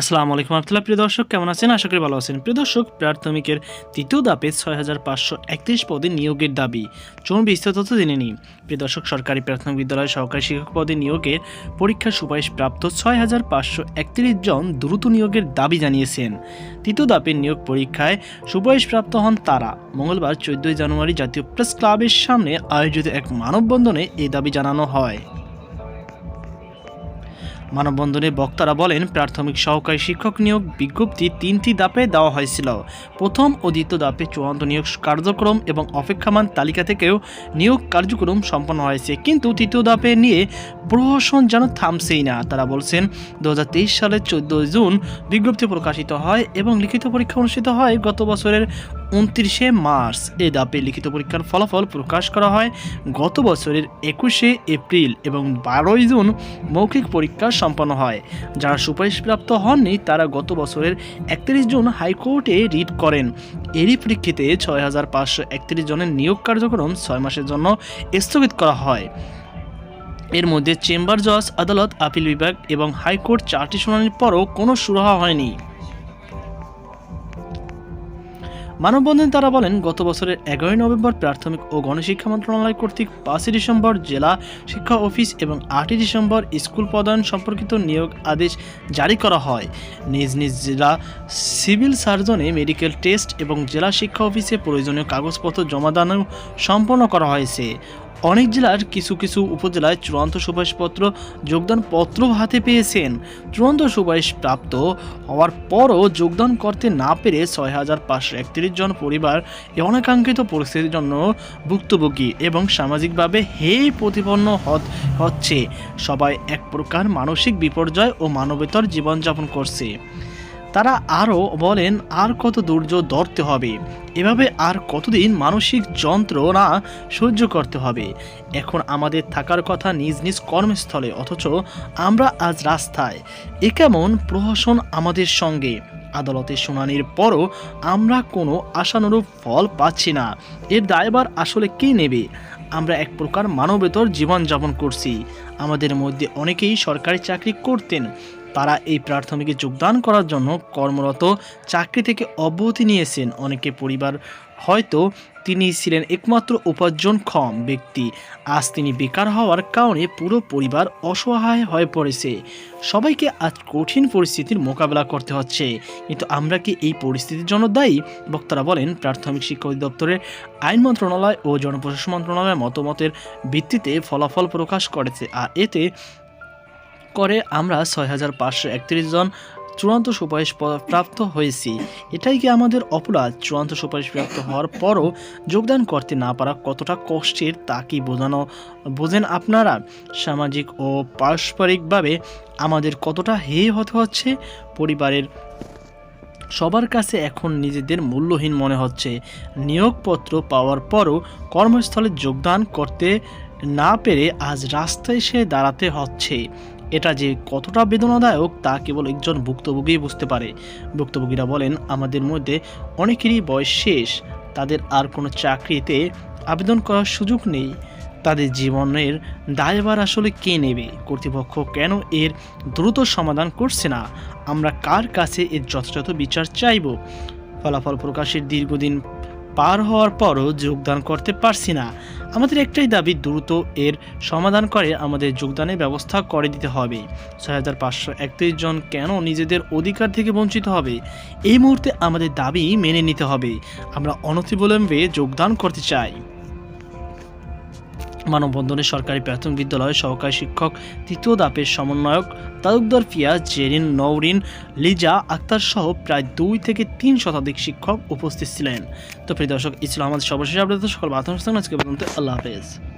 আসসালামু আলাইকুম আবদুল্লাহ প্রিয় দর্শক, কেমন আছেন? আশা করি ভালো আছেন। প্রিয় দর্শক, প্রাথমিকের তৃতীয় দাপে ছয় হাজার পাঁচশো একত্রিশ পদে নিয়োগের দাবি। চলুন বিস্তারিত তথ্য জেনে নিই। প্রিয় দর্শক, সরকারি প্রাথমিক বিদ্যালয় সহকারী শিক্ষক পদে নিয়োগের পরীক্ষার সুপারিশ প্রাপ্ত ছয় হাজার পাঁচশো একত্রিশ জন দ্রুত নিয়োগের দাবি জানিয়েছেন। তৃতীয় দাপের নিয়োগ পরীক্ষায় সুপারিশ প্রাপ্ত হন তারা। মঙ্গলবার চোদ্দই জানুয়ারি জাতীয় প্রেস ক্লাবের সামনে আয়োজিত এক মানববন্ধনে এই দাবি জানানো হয়। মানববন্ধনে বক্তারা বলেন, প্রাথমিক সহকারী শিক্ষক নিয়োগ বিজ্ঞপ্তি তিনটি দাপে দেওয়া হয়েছিল। প্রথম ও দ্বিতীয় দাপে চূড়ান্ত নিয়োগ কার্যক্রম এবং অপেক্ষামান তালিকা থেকেও নিয়োগ কার্যক্রম সম্পন্ন হয়েছে। কিন্তু তৃতীয় দাপে নিয়ে প্রহসন যেন থামছেই না। তারা বলছেন দু হাজার তেইশ সালের চোদ্দোই জুন বিজ্ঞপ্তি প্রকাশিত হয় এবং লিখিত পরীক্ষা অনুষ্ঠিত হয় গত বছরের উনত্রিশে মার্চ এ দাপে লিখিত পরীক্ষার ফলাফল প্রকাশ করা হয়। গত বছরের একুশে এপ্রিল এবং বারোই জুন মৌখিক পরীক্ষা সম্পন্ন হয়। যারা সুপারিশপ্রাপ্ত হননি, তারা গত বছরের একত্রিশ জুন হাইকোর্টে রিট করেন। এরই প্রেক্ষিতে ছয় হাজার পাঁচশো একত্রিশ জনের নিয়োগ কার্যক্রম ছয় মাসের জন্য স্থগিত করা হয়। এর মধ্যে চেম্বার জজ, আদালত, আপিল বিভাগ এবং হাইকোর্ট চারটি শুনানির পরও কোনো সুরাহা হয়নি। মানববন্ধনে তারা বলেন, গত বছরের এগারোই নভেম্বর প্রাথমিক ও গণশিক্ষা মন্ত্রণালয় কর্তৃক পাঁচই ডিসেম্বর জেলা শিক্ষা অফিস এবং আটই ডিসেম্বর স্কুল পদায়ন সম্পর্কিত নিয়োগ আদেশ জারি করা হয়। নিজ নিজ জেলা সিভিল সার্জনে মেডিকেল টেস্ট এবং জেলা শিক্ষা অফিসে প্রয়োজনীয় কাগজপত্র জমা দানও সম্পন্ন করা হয়েছে। অনেক জেলার কিছু কিছু উপজেলায় চূড়ান্ত সুপারিশপত্র যোগদানপত্র হাতে পেয়েছেন। চূড়ান্ত সুপারিশ প্রাপ্ত হওয়ার পরও যোগদান করতে না পেরে ছয় হাজার পাঁচশো একত্রিশ জন পরিবার এই অনাকাঙ্ক্ষিত পরিস্থিতির জন্য ভুক্তভোগী এবং সামাজিকভাবে হে প্রতিপন্ন হচ্ছে। সবাই এক প্রকার মানসিক বিপর্যয় ও মানবেতর জীবনযাপন করছে। তারা আরও বলেন, আর কত দুর্য ধরতে হবে? এভাবে আর কতদিন মানসিক যন্ত্রণা সহ্য করতে হবে? এখন আমাদের থাকার কথা নিজ নিজ কর্মস্থলে, অথচ আমরা আজ রাস্তায়। এ কেমন প্রহসন আমাদের সঙ্গে? আদালতের শুনানির পরও আমরা কোনো আশানুরূপ ফল পাচ্ছি না। এর দায়ভার আসলে কে নেবে? আমরা এক প্রকার মানবেতর জীবনযাপন করছি। আমাদের মধ্যে অনেকেই সরকারি চাকরি করতেন। তারা এই প্রাথমিকে যোগদান করার জন্য কর্মরত চাকরি থেকে অব্যাহতি নিয়েছেন। অনেকে পরিবার হয়তো তিনি ছিলেন একমাত্র উপার্জনক্ষম ব্যক্তি। আজ তিনি বেকার হওয়ার কারণে পুরো পরিবার অসহায় হয়ে পড়েছে। সবাইকে আজ কঠিন পরিস্থিতির মোকাবেলা করতে হচ্ছে। কিন্তু আমরা কি এই পরিস্থিতির জন্য দায়ী? বক্তারা বলেন, প্রাথমিক শিক্ষা অধিদপ্তরের আইন মন্ত্রণালয় ও জনপ্রশাসন মন্ত্রণালয়ের মতামতের ভিত্তিতে ফলাফল প্রকাশ করেছে। আর এতে করে আমরা ছয় হাজার পাঁচশো একত্রিশ জন চূড়ান্ত সুপারিশ প্রাপ্ত হয়েছি। এটাই কি আমাদের অপরাধ? চূড়ান্ত সুপারিশ প্রাপ্ত হওয়ার পরও যোগদান করতে না পারা কতটা কষ্টের তা কি বোঝানো বোঝেন আপনারা? সামাজিক ও পারস্পরিকভাবে আমাদের কতটা হে হতে হচ্ছে? পরিবারের সবার কাছে এখন নিজেদের মূল্যহীন মনে হচ্ছে। নিয়োগপত্র পাওয়ার পরও কর্মস্থলে যোগদান করতে না পেরে আজ রাস্তায় এসে দাঁড়াতে হচ্ছে। এটা যে কতটা বেদনাদায়ক তা কেবল একজন ভুক্তভোগী বুঝতে পারে। ভুক্তভোগীরা বলেন, আমাদের মধ্যে অনেকেরই বয়স শেষ। তাদের আর কোনো চাকরিতে আবেদন করার সুযোগ নেই। তাদের জীবনের দায়ভার আসলে কে নেবে? কর্তৃপক্ষ কেন এর দ্রুত সমাধান করছে না? আমরা কার কাছে এর যথাযথ বিচার চাইব? ফলাফল প্রকাশের দীর্ঘদিন পার হওয়ার পরও যোগদান করতে পারছি না। আমাদের একটাই দাবি দ্রুত এর সমাধান করে আমাদের যোগদানের ব্যবস্থা করে দিতে হবে। ছয় হাজার পাঁচশো একত্রিশ জন কেন নিজেদের অধিকার থেকে বঞ্চিত হবে? এই মুহূর্তে আমাদের দাবি মেনে নিতে হবে। আমরা অনতিবিলম্বে যোগদান করতে চাই। মানববন্ধনে সরকারি প্রাথমিক বিদ্যালয়ের সহকারী শিক্ষক তৃতীয় দাপের সমন্বয়ক তালুকদার ফিয়াজ, জেরিন নৌরিন, লিজা আক্তার সহ প্রায় দুই থেকে তিন শতাধিক শিক্ষক উপস্থিত ছিলেন। তো প্রিয় দর্শক ইসলাম আমাদের সর্বশেষ আপডেট। সকল বার্তা আজকে পর্যন্ত আল্লাহ হাফেজ।